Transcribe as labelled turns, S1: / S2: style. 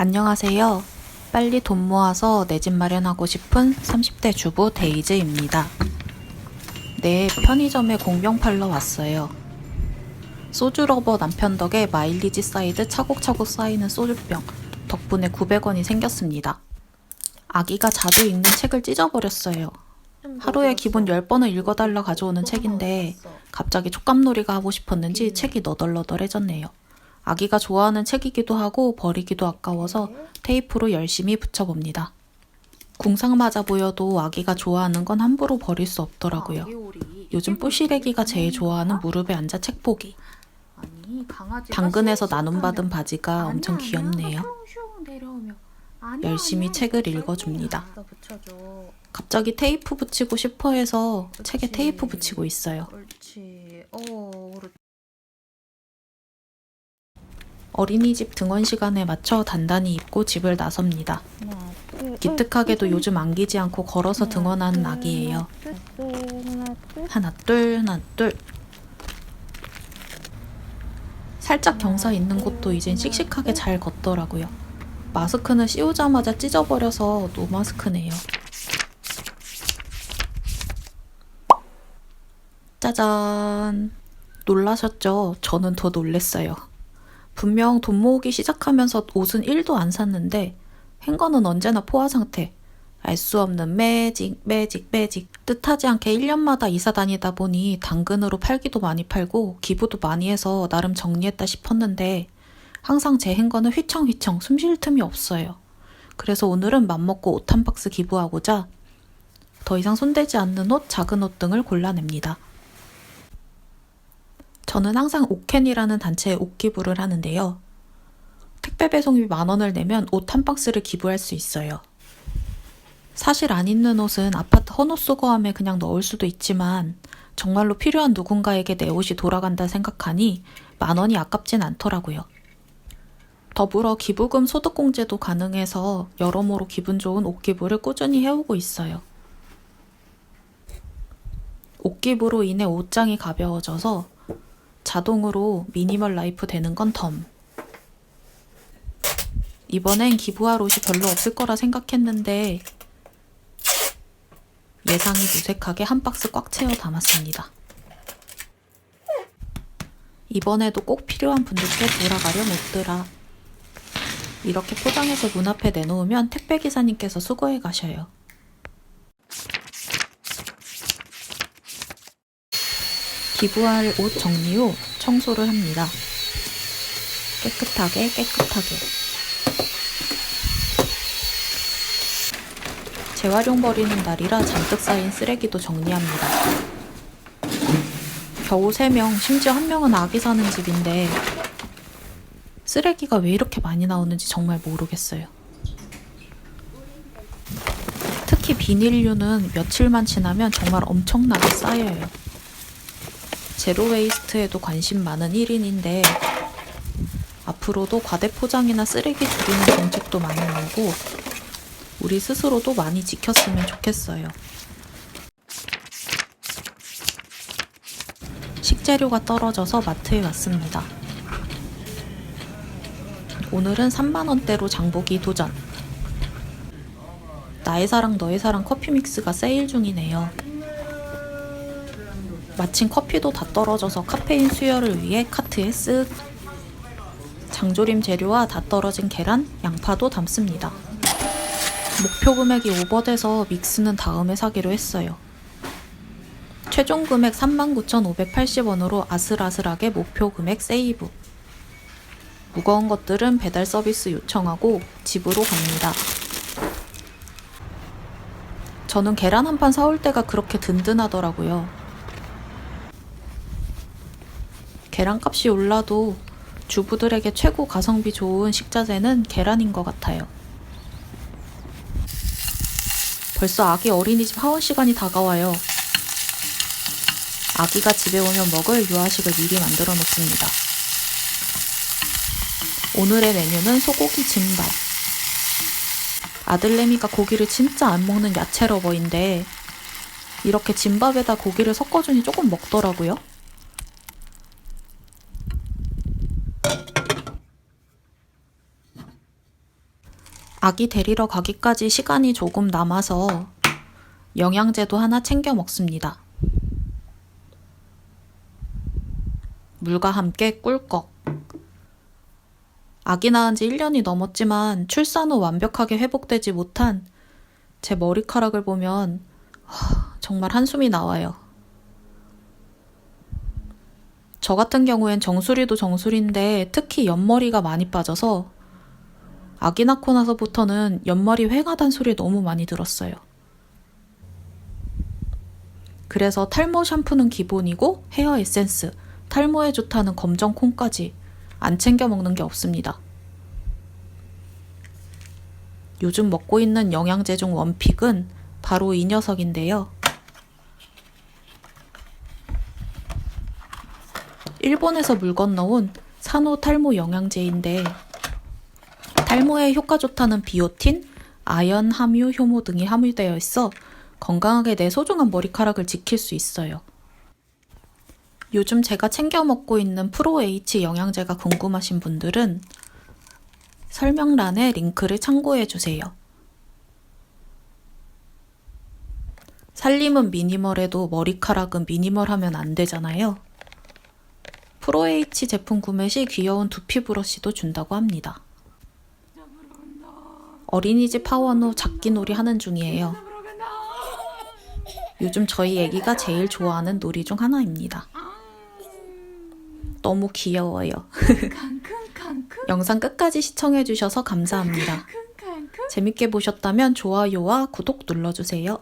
S1: 안녕하세요. 빨리 돈 모아서 내 집 마련하고 싶은 30대 주부 데이즈입니다. 네, 편의점에 공병 팔러 왔어요. 소주 러버 남편 덕에 마일리지 사이드 차곡차곡 쌓이는 소주병 덕분에 900원이 생겼습니다. 아기가 자주 읽는 책을 찢어버렸어요. 하루에 기본 10번은 읽어달라 가져오는 책인데 갑자기 촉감놀이가 하고 싶었는지 책이 너덜너덜해졌네요. 아기가 좋아하는 책이기도 하고 버리기도 아까워서 테이프로 열심히 붙여봅니다. 궁상 맞아 보여도 아기가 좋아하는 건 함부로 버릴 수 없더라고요. 요즘 뽀시래기가 제일 좋아하는 무릎에 앉아 책 보기. 당근에서 나눔받은 바지가 엄청 귀엽네요. 열심히 책을 읽어줍니다. 갑자기 테이프 붙이고 싶어 해서 책에. 테이프 붙이고 있어요.
S2: 어.
S1: 어린이집 등원 시간에 맞춰 단단히 입고 집을 나섭니다. 기특하게도 요즘 안기지 않고 걸어서 등원하는 아기예요. 하나 둘 하나 둘 살짝 경사 있는 곳도 이젠 씩씩하게 잘 걷더라고요. 마스크는 씌우자마자 찢어버려서 노마스크네요. 짜잔. 놀라셨죠? 저는 더 놀랬어요. 분명 돈 모으기 시작하면서 옷은 1도 안 샀는데 행거는 언제나 포화 상태. 알 수 없는 매직, 매직, 매직. 뜻하지 않게 1년마다 이사 다니다 보니 당근으로 팔기도 많이 팔고 기부도 많이 해서 나름 정리했다 싶었는데 항상 제 행거는 휘청휘청 숨 쉴 틈이 없어요. 그래서 오늘은 맘먹고 옷 한 박스 기부하고자 더 이상 손대지 않는 옷, 작은 옷 등을 골라냅니다. 저는 항상 오켄이라는 단체에 옷 기부를 하는데요. 택배 배송비 만 원을 내면 옷 한 박스를 기부할 수 있어요. 사실 안 입는 옷은 아파트 헌옷 수거함에 그냥 넣을 수도 있지만 정말로 필요한 누군가에게 내 옷이 돌아간다 생각하니 만 원이 아깝진 않더라고요. 더불어 기부금 소득공제도 가능해서 여러모로 기분 좋은 옷 기부를 꾸준히 해오고 있어요. 옷 기부로 인해 옷장이 가벼워져서 자동으로 미니멀 라이프 되는 건 덤. 이번엔 기부할 옷이 별로 없을 거라 생각했는데 예상이 무색하게 한 박스 꽉 채워 담았습니다. 이번에도 꼭 필요한 분들께 돌아가려 못들아. 이렇게 포장해서 문 앞에 내놓으면 택배 기사님께서 수거해 가셔요. 기부할 옷 정리 후 청소를 합니다. 깨끗하게 깨끗하게. 재활용 버리는 날이라 잔뜩 쌓인 쓰레기도 정리합니다. 겨우 3명, 심지어 한 명은 아기 사는 집인데 쓰레기가 왜 이렇게 많이 나오는지 정말 모르겠어요. 특히 비닐류는 며칠만 지나면 정말 엄청나게 쌓여요. 제로 웨이스트에도 관심 많은 1인인데 앞으로도 과대 포장이나 쓰레기 줄이는 정책도 많이 나오고 우리 스스로도 많이 지켰으면 좋겠어요. 식재료가 떨어져서 마트에 왔습니다. 오늘은 3만원대로 장보기 도전. 나의 사랑 너의 사랑 커피 믹스가 세일 중이네요. 마침 커피도 다 떨어져서 카페인 수혈을 위해 카트에 쓱. 장조림 재료와 다 떨어진 계란, 양파도 담습니다. 목표 금액이 오버돼서 믹스는 다음에 사기로 했어요. 최종 금액 39,580원으로 아슬아슬하게 목표 금액 세이브. 무거운 것들은 배달 서비스 요청하고 집으로 갑니다. 저는 계란 한 판 사올 때가 그렇게 든든하더라고요. 계란값이 올라도 주부들에게 최고 가성비 좋은 식자재는 계란인 것 같아요. 벌써 아기 어린이집 하원 시간이 다가와요. 아기가 집에 오면 먹을 유아식을 미리 만들어 놓습니다. 오늘의 메뉴는 소고기 짐밥. 아들내미가 고기를 진짜 안 먹는 야채 러버인데 이렇게 짐밥에다 고기를 섞어주니 조금 먹더라고요. 아기 데리러 가기까지 시간이 조금 남아서 영양제도 하나 챙겨 먹습니다. 물과 함께 꿀꺽. 아기 낳은 지 1년이 넘었지만 출산 후 완벽하게 회복되지 못한 제 머리카락을 보면 하, 정말 한숨이 나와요. 저 같은 경우엔 정수리도 정수리인데 특히 옆머리가 많이 빠져서 아기 낳고 나서부터는 옆머리 휑하단 소리 너무 많이 들었어요. 그래서 탈모 샴푸는 기본이고 헤어 에센스, 탈모에 좋다는 검정 콩까지 안 챙겨 먹는 게 없습니다. 요즘 먹고 있는 영양제 중 원픽은 바로 이 녀석인데요. 일본에서 물 건너온 산호 탈모 영양제인데 탈모에 효과 좋다는 비오틴, 아연, 함유, 효모 등이 함유되어 있어 건강하게 내 소중한 머리카락을 지킬 수 있어요. 요즘 제가 챙겨 먹고 있는 프로 H 영양제가 궁금하신 분들은 설명란에 링크를 참고해 주세요. 살림은 미니멀해도 머리카락은 미니멀하면 안 되잖아요. 프로 H 제품 구매 시 귀여운 두피 브러쉬도 준다고 합니다. 어린이집 파원 후 잡기 놀이 하는 중이에요. 요즘 저희 애기가 제일 좋아하는 놀이 중 하나입니다. 너무 귀여워요. 영상 끝까지 시청해주셔서 감사합니다. 재밌게 보셨다면 좋아요와 구독 눌러주세요.